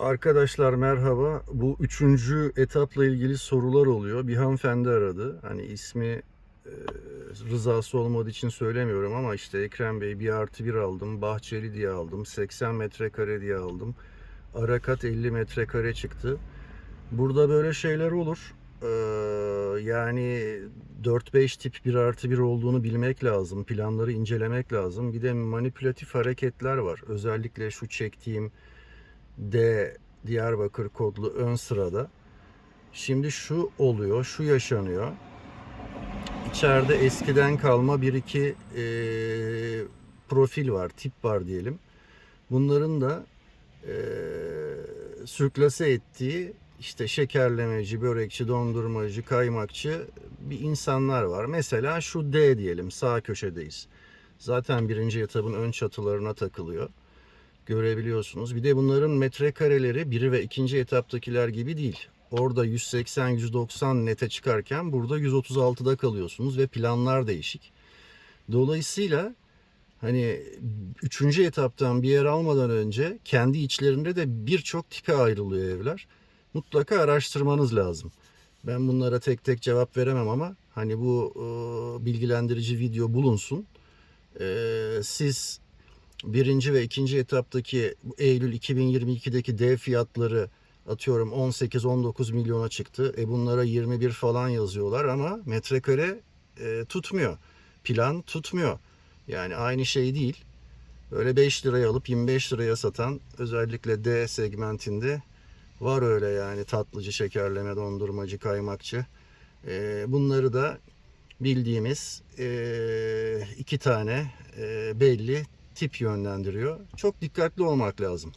Arkadaşlar merhaba. Bu üçüncü etapla ilgili sorular oluyor. Bir hanımefendi aradı. Hani ismi e, rızası olmadığı için söylemiyorum ama işte Ekrem Bey bir artı bir aldım. Bahçeli diye aldım. 80 metrekare diye aldım. Arakat 50 metrekare çıktı. Burada böyle şeyler olur. Ee, yani 4-5 tip bir artı bir olduğunu bilmek lazım. Planları incelemek lazım. Bir de manipülatif hareketler var. Özellikle şu çektiğim D Diyarbakır kodlu ön sırada. Şimdi şu oluyor, şu yaşanıyor. İçeride eskiden kalma bir iki e, profil var, tip var diyelim. Bunların da e, sürklase ettiği işte şekerlemeci, börekçi, dondurmacı, kaymakçı bir insanlar var. Mesela şu D diyelim, sağ köşedeyiz. Zaten birinci etabın ön çatılarına takılıyor görebiliyorsunuz. Bir de bunların metrekareleri biri ve ikinci etaptakiler gibi değil. Orada 180-190 nete çıkarken burada 136'da kalıyorsunuz ve planlar değişik. Dolayısıyla hani üçüncü etaptan bir yer almadan önce kendi içlerinde de birçok tipe ayrılıyor evler. Mutlaka araştırmanız lazım. Ben bunlara tek tek cevap veremem ama hani bu e, bilgilendirici video bulunsun. E, siz birinci ve ikinci etaptaki Eylül 2022'deki dev fiyatları atıyorum 18-19 milyona çıktı. E bunlara 21 falan yazıyorlar ama metrekare e, tutmuyor. Plan tutmuyor. Yani aynı şey değil. Böyle 5 liraya alıp 25 liraya satan özellikle D segmentinde var öyle yani tatlıcı, şekerleme, dondurmacı, kaymakçı. E, bunları da bildiğimiz e, iki tane e, belli tip yönlendiriyor. Çok dikkatli olmak lazım.